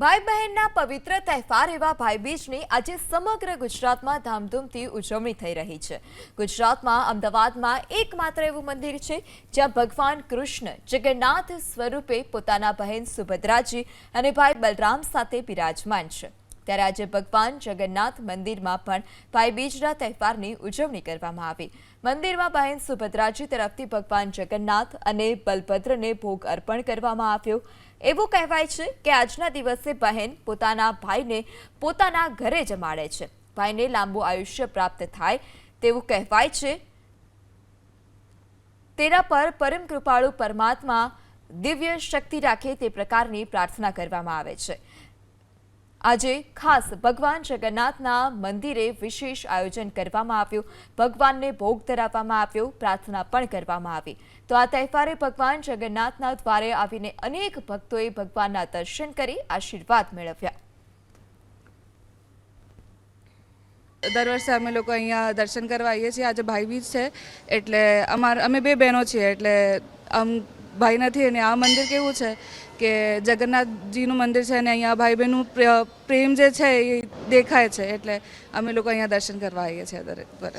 ભાઈ બહેનના પવિત્ર તહેવાર એવા ભાઈબીજની આજે સમગ્ર ગુજરાતમાં ધામધૂમથી ઉજવણી થઈ રહી છે. ગુજરાતમાં અમદાવાદમાં એકમાત્ર એવું મંદિર છે, જ્યાં ભગવાન કૃષ્ણ જગન્નાથ સ્વરૂપે પોતાના બહેન સુભદ્રાજી અને ભાઈ બલરામ સાથે બિરાજમાન છે. ત્યારે આજે ભગવાન જગન્નાથ મંદિરમાં પણ ભાઈબીજના તહેવારની ઉજવણી કરવામાં આવી. મંદિરમાં બહેન સુભદ્રાજી તરફથી ભગવાન જગન્નાથ અને બલભદ્રને ભોગ અર્પણ કરવામાં આવ્યો. એવું કહેવાય છે કે આજના દિવસે બહેન પોતાના ભાઈને પોતાના ઘરે જમાડે છે. ભાઈને લાંબુ આયુષ્ય પ્રાપ્ત થાય તેવું કહેવાય છે. તેના પર પરમ કૃપાળુ પરમાત્મા દિવ્ય શક્તિ રાખે તે પ્રકારની પ્રાર્થના કરવામાં આવે છે. આજે ખાસ ભગવાન જગન્નાથના મંદિરે વિશેષ આયોજન કરવામાં આવ્યું. ભગવાનને ભોગ ધરાવવામાં આવ્યો, પ્રાર્થના પણ કરવામાં આવી. તો આ તહેવારે ભગવાન જગન્નાથના દ્વારે આવીને અનેક ભક્તોએ ભગવાનના દર્શન કરી આશીર્વાદ મેળવ્યા. દર વર્ષે અમે લોકો અહીંયા દર્શન કરવા આવીએ છીએ. આજે ભાઈબીજ છે, એટલે અમાર અમે બે બહેનો છીએ, એટલે આમ ભાઈ નથી અને આ મંદિર કેવું છે કે જગન્નાથજીનું મંદિર છે અને અહીંયા ભાઈ બહેનનું પ્રેમ જે છે એ દેખાય છે એટલે અમે લોકો અહીંયા દર્શન કરવા આવીએ છીએ દરેક વર્ષે